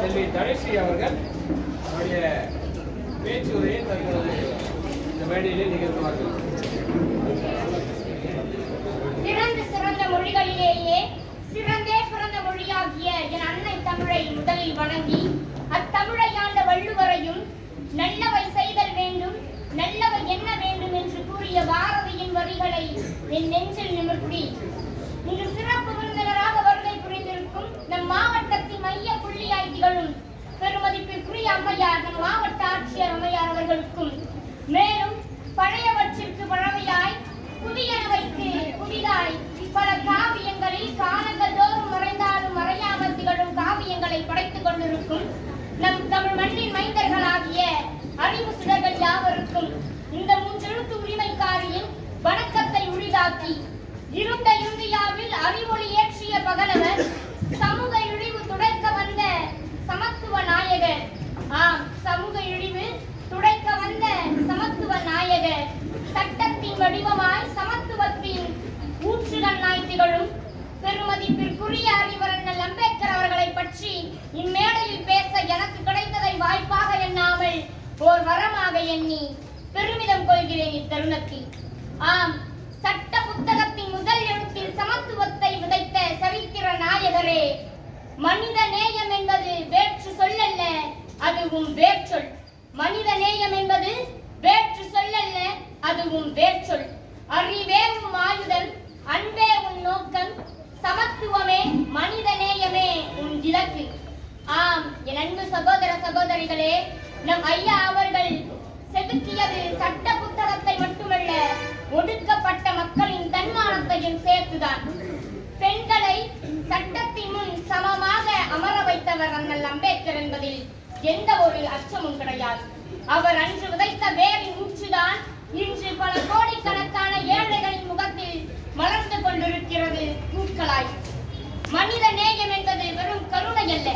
செல்வி தனுஸ்ரீ அவர்கள் அவருடைய பேச்சுரையை தற்பொழுது இந்த மேடையிலே நிகழ்த்துவார்கள். சிறந்த சிறந்த மொழிகளிலேயே சிறந்தே பிறந்த மொழியாகிய என் அன்னை தமிழை முதலில் வணங்கி அத்தமிழை ஆண்ட வள்ளுவரையும் நல்லவை செய்தல் வேண்டும் நல்லவை என்ன வேண்டும் என்று கூறிய பாரதியின் வரிகளை என் நெஞ்சில் நிமிர்த்தி உரிய அறிவரங்கள் அம்பேத்கர் அவர்களை பற்றி இம்மேடையில் பேச எனக்கு கிடைத்ததை வாய்ப்பாக எண்ணாமல் ஓர் வரமாக எண்ணி பெருமிதம் கொள்கிறேன் இத்தருணத்தில். ஆம் சட்ட புத்தகத்தின் முதல் எழுத்தில் சமத்துவத்தை விதைத்த சரித்திர நாயகரே மனித நேயம் என்பது வேற்று சொல்லல்ல அதுவும் வேற்றொல் மனித நேயம் என்பது வேற்று சொல்லல்ல அதுவும் வேற்றொல் அறிவே உன் ஆயுதம் அன்பே உன் நோக்கம் என் அன்பு சகோதர சகோதரிகளே நம் ஐயா அவர்கள் செதுக்கியது சட்ட புத்தகத்தை மட்டுமல்ல ஒடுக்கப்பட்ட மக்களின் தன்மானத்தையும் சேர்த்துதான். பெண்களை சட்டத்தின் முன் சமமாக அமர வைத்தவர் அண்ணல் அம்பேத்கர் என்பதில் எந்த ஒரு அச்சமும் கிடையாது. அவர் அன்று விதைத்த வேரின் உச்சிதான் இன்று பல கோடிக்கணக்கான ஏழைகளின் முகத்தில் மலர்ந்து கொண்டிருக்கிறது பூட்களாய் மனித நேயம் என்பது வெறும் கருணை அல்ல